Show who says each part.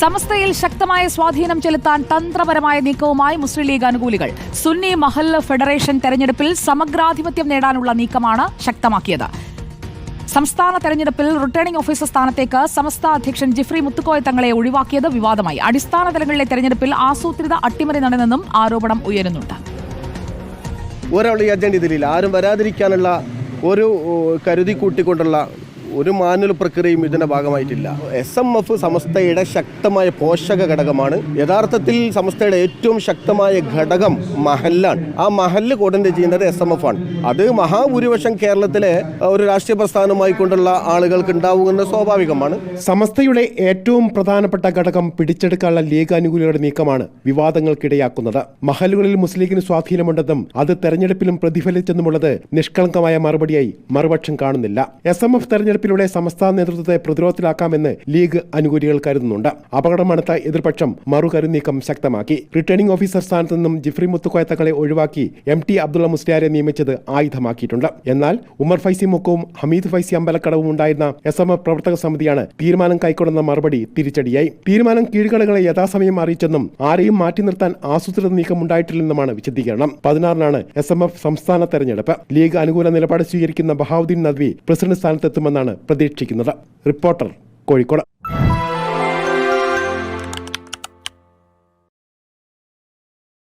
Speaker 1: സമസ്തയിൽ ശക്തമായ സ്വാധീനം ചെലുത്താൻ തന്ത്രപരമായ നീക്കവുമായി മുസ്ലിം ലീഗ് അനുകൂലികൾ. സുന്നി മഹൽ ഫെഡറേഷൻ തെരഞ്ഞെടുപ്പിൽ സമഗ്രാധിപത്യം നേടാനുള്ള നീക്കമാണ് ശക്തമാക്കിയത്. സംസ്ഥാന തെരഞ്ഞെടുപ്പിൽ റിട്ടേണിംഗ് ഓഫീസർ സ്ഥാനത്തേക്ക് സമസ്ത അധ്യക്ഷൻ ജിഫ്രി മുത്തുക്കോയ തങ്ങളെ ഒഴിവാക്കിയത് വിവാദമായി. അടിസ്ഥാന തലങ്ങളിലെ തെരഞ്ഞെടുപ്പിൽ ആസൂത്രിത അട്ടിമറി നടന്നെന്നും ആരോപണം ഉയരുന്നുണ്ട്.
Speaker 2: ഒരാൾ ഈ അജണ്ട ഇതിലില്ല. ആരും വരാതിരിക്കാനുള്ള ഒരു കരുതി കൂട്ടിക്കൊണ്ടുള്ള ഒരു മാനുവൽ പ്രക്രിയയും ഇതിന്റെ ഭാഗമായിട്ടില്ല. എസ് എം എഫ് സമസ്തയുടെ ശക്തമായ പോഷക ഘടകമാണ്. യഥാർത്ഥത്തിൽ സമസ്തയുടെ ഏറ്റവും ശക്തമായ ഘടകം മഹല്ലാണ്. ആ മഹല്ല് കോർഡിനേറ്റ് ചെയ്യുന്നത് എസ് എം എഫ് ആണ്. അത് മഹാഭൂരിപക്ഷം കേരളത്തിലെ ഒരു രാഷ്ട്രീയ പ്രസ്ഥാനമായി കൊണ്ടുള്ള ആളുകൾക്ക് ഉണ്ടാവുന്നത് സ്വാഭാവികമാണ്.
Speaker 3: സമസ്തയുടെ ഏറ്റവും പ്രധാനപ്പെട്ട ഘടകം പിടിച്ചെടുക്കാനുള്ള ലീഗ് നീക്കമാണ് വിവാദങ്ങൾക്കിടയാക്കുന്നത്. മഹലുകളിൽ മുസ്ലിഗിന് ലീഗിന് സ്വാധീനമുണ്ടെന്നും അത് തെരഞ്ഞെടുപ്പിലും പ്രതിഫലിച്ചെന്നുമുള്ളത് നിഷ്കളങ്കമായ മറുപടിയായി മറുപക്ഷം കാണുന്നില്ല. എസ് എം എഫ് തെരഞ്ഞെടുപ്പിലൂടെ സംസ്ഥാന നേതൃത്വത്തെ പ്രതിരോധത്തിലാക്കാമെന്ന് ലീഗ് അനുകൂലികൾ കരുതുന്നുണ്ട്. അപകടമണത്ത എതിർപക്ഷം മറുകരുനീക്കം ശക്തമാക്കി. റിട്ടേണിംഗ് ഓഫീസർ സ്ഥാനത്ത് നിന്നും ജിഫ്രി മുത്തുക്കോയത്തങ്ങളെ ഒഴിവാക്കി എം ടി അബ്ദുള്ള മുസ്ലിയാരെ നിയമിച്ചത് ആയുധമാക്കിയിട്ടുണ്ട്. എന്നാൽ ഉമർ ഫൈസി മുക്കവും ഹമീദ് ഫൈസി അമ്പലക്കടവും ഉണ്ടായിരുന്ന എസ് എം എഫ് പ്രവർത്തക സമിതിയാണ് തീരുമാനം കൈക്കൊള്ളുന്ന മറുപടി തിരിച്ചടിയായി. തീരുമാനം കീഴ്ഘടകളെ യഥാസമയം അറിയിച്ചെന്നും ആരെയും മാറ്റി നിർത്താൻ ആസൂത്രിത നീക്കം ഉണ്ടായിട്ടില്ലെന്നുമാണ് വിശദീകരണം. പതിനാറിനാണ് എസ് എം എഫ് സംസ്ഥാന തെരഞ്ഞെടുപ്പ്. ലീഗ് അനുകൂല നിലപാട് സ്വീകരിക്കുന്ന ബഹാവുദ്ദീൻ നദ്വി പ്രസിഡന്റ് സ്ഥാനത്തെത്തുമെന്നാണ് പ്രതീക്ഷിക്കുന്നത്. റിപ്പോർട്ടർ കോഴിക്കോട്.